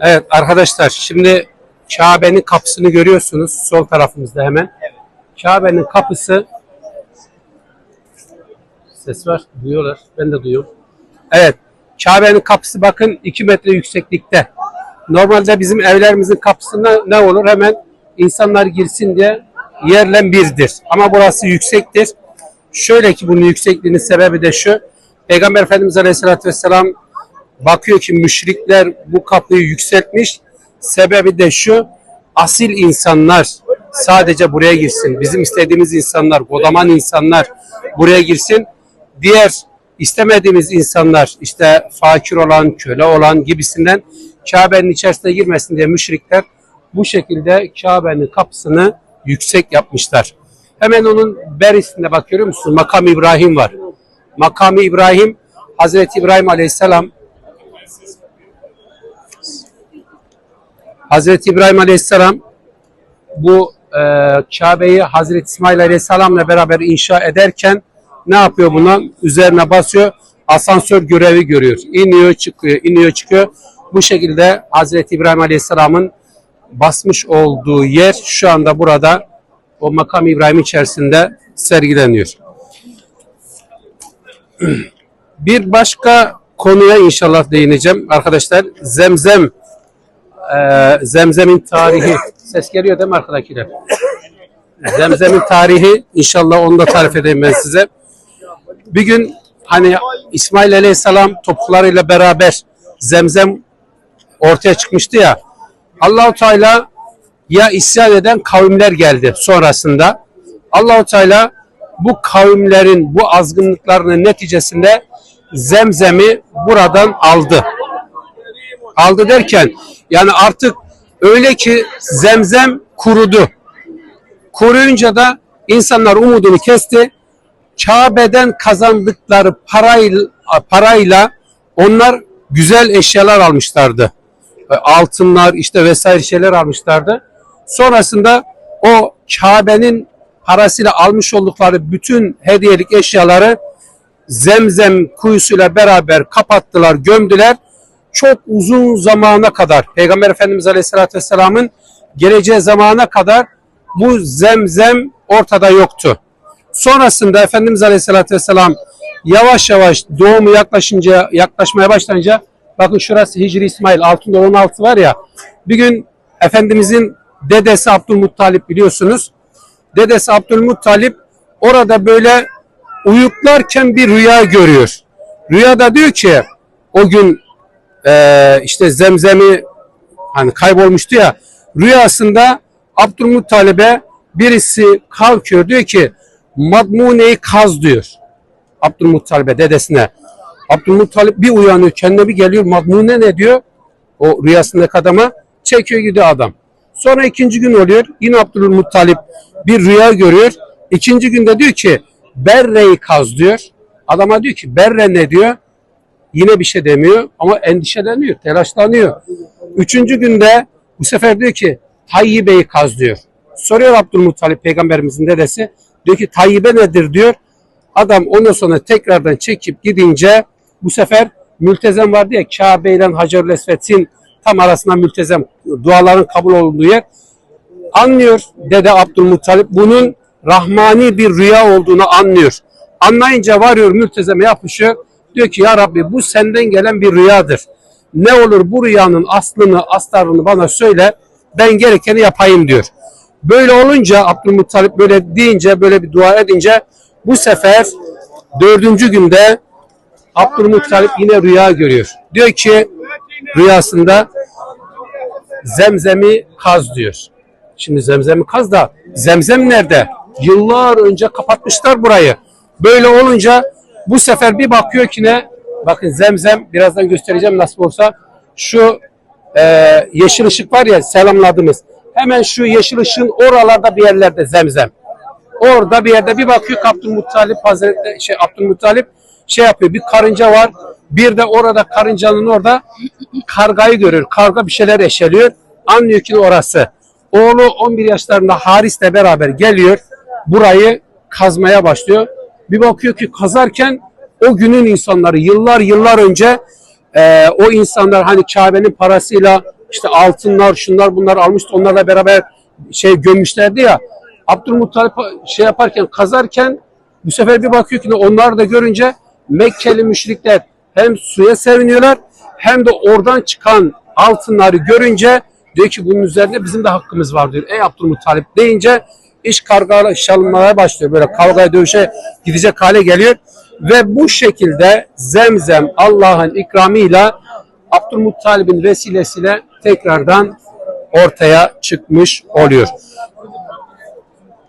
Evet arkadaşlar şimdi Kabe'nin kapısını görüyorsunuz sol tarafımızda hemen. Kabe'nin kapısı ses var duyuyorlar ben de duyuyorum. Evet Kabe'nin kapısı bakın 2 metre yükseklikte. Normalde bizim evlerimizin kapısında ne olur hemen insanlar girsin diye yerle birdir. Ama burası yüksektir. Şöyle ki bunun yüksekliğinin sebebi de şu. Peygamber Efendimiz Aleyhisselatü Vesselam bakıyor ki müşrikler bu kapıyı yükseltmiş. Sebebi de şu. Asil insanlar sadece buraya girsin. Bizim istediğimiz insanlar, godaman insanlar buraya girsin. Diğer istemediğimiz insanlar işte fakir olan, köle olan gibisinden Kabe'nin içerisine girmesin diye müşrikler bu şekilde Kabe'nin kapısını yüksek yapmışlar. Hemen onun berisinde bak görüyor musun? Makam İbrahim var. Makamı İbrahim, Hazreti İbrahim Aleyhisselam Hazreti İbrahim Aleyhisselam bu e, Kabe'yi Hazreti İsmail Aleyhisselam'la beraber inşa ederken ne yapıyor buna? Üzerine basıyor. Asansör görevi görüyor. İniyor çıkıyor, iniyor çıkıyor. Bu şekilde Hazreti İbrahim Aleyhisselam'ın basmış olduğu yer şu anda burada o makam İbrahim içerisinde sergileniyor. Bir başka konuya inşallah değineceğim arkadaşlar. Zemzem e, Zemzem'in tarihi ses geliyor değil mi arkadakiler? Zemzem'in tarihi inşallah onu da tarif edeyim ben size. Bir gün hani İsmail Aleyhisselam toplarıyla beraber Zemzem ortaya çıkmıştı ya. Allahu Teala ya isyan eden kavimler geldi sonrasında. Allahu Teala bu kavimlerin bu azgınlıklarının neticesinde Zemzem'i buradan aldı. Aldı derken yani artık öyle ki Zemzem kurudu. Kuruyunca da insanlar umudunu kesti. Kabe'den kazandıkları parayla, parayla onlar güzel eşyalar almışlardı. E, Altınlar işte vesaire şeyler almışlardı. Sonrasında o Kabe'nin parasıyla almış oldukları bütün hediyelik eşyaları Zemzem kuyusuyla beraber kapattılar, gömdüler. Çok uzun zamana kadar Peygamber Efendimiz Aleyhisselatü Vesselam'ın geleceği zamana kadar bu zemzem ortada yoktu. Sonrasında Efendimiz Aleyhisselatü Vesselam yavaş yavaş doğumu yaklaşınca yaklaşmaya başlayınca bakın şurası Hicri İsmail altında 16 var ya bir gün Efendimizin dedesi Abdülmuttalip biliyorsunuz. Dedesi Abdülmuttalip orada böyle uyuklarken bir rüya görüyor. Rüyada diyor ki o gün e, işte zemzemi hani kaybolmuştu ya rüyasında Abdülmuttalib'e birisi kalkıyor diyor ki Madmune'yi kaz diyor. Abdülmuttalib'e dedesine. Abdülmuttalip bir uyanıyor kendine bir geliyor Madmune ne diyor? O rüyasındaki adama çekiyor gidiyor adam. Sonra ikinci gün oluyor. Yine Abdülmuttalip bir rüya görüyor. İkinci günde diyor ki Berre'yi kaz diyor. Adama diyor ki Berre ne diyor? Yine bir şey demiyor ama endişeleniyor, telaşlanıyor. Üçüncü günde bu sefer diyor ki Tayyibe'yi kaz diyor. Soruyor Abdülmuttalip peygamberimizin dedesi. Diyor ki Tayyibe nedir diyor. Adam ondan sonra tekrardan çekip gidince bu sefer mültezem vardı ya Kabe ile Hacerül tam arasında mültezem duaların kabul olduğu yer. Anlıyor dede Abdülmuttalip bunun rahmani bir rüya olduğunu anlıyor. Anlayınca varıyor mültezeme yapışıyor. Diyor ki ya Rabbi bu senden gelen bir rüyadır. Ne olur bu rüyanın aslını, astarını bana söyle. Ben gerekeni yapayım diyor. Böyle olunca Abdülmuttalip böyle deyince, böyle bir dua edince bu sefer dördüncü günde Abdülmuttalip yine rüya görüyor. Diyor ki rüyasında zemzemi kaz diyor. Şimdi zemzemi kaz da zemzem nerede? Yıllar önce kapatmışlar burayı. Böyle olunca bu sefer bir bakıyor ki ne? Bakın zemzem birazdan göstereceğim nasıl olsa. Şu e, yeşil ışık var ya selamladığımız. Hemen şu yeşil ışığın oralarda bir yerlerde zemzem. Orada bir yerde bir bakıyor ki Abdülmuttalip Hazretleri şey Abdülmuttalip şey yapıyor. Bir karınca var. Bir de orada karıncanın orada kargayı görüyor. Karga bir şeyler eşeliyor. Anlıyor ki orası. Oğlu 11 yaşlarında Haris'le beraber geliyor. Burayı kazmaya başlıyor. Bir bakıyor ki kazarken o günün insanları yıllar yıllar önce e, o insanlar hani Kabe'nin parasıyla işte altınlar, şunlar bunlar almıştı. Onlarla beraber şey gömmüşlerdi ya. Abdülmuttalip şey yaparken, kazarken bu sefer bir bakıyor ki onlar da görünce Mekkeli müşrikler hem suya seviniyorlar hem de oradan çıkan altınları görünce diyor ki bunun üzerinde bizim de hakkımız var diyor. Ey Abdülmuttalip deyince iş kargalaşalmaya başlıyor. Böyle kavgaya dövüşe gidecek hale geliyor. Ve bu şekilde zemzem Allah'ın ikramıyla Abdülmuttalib'in vesilesiyle tekrardan ortaya çıkmış oluyor.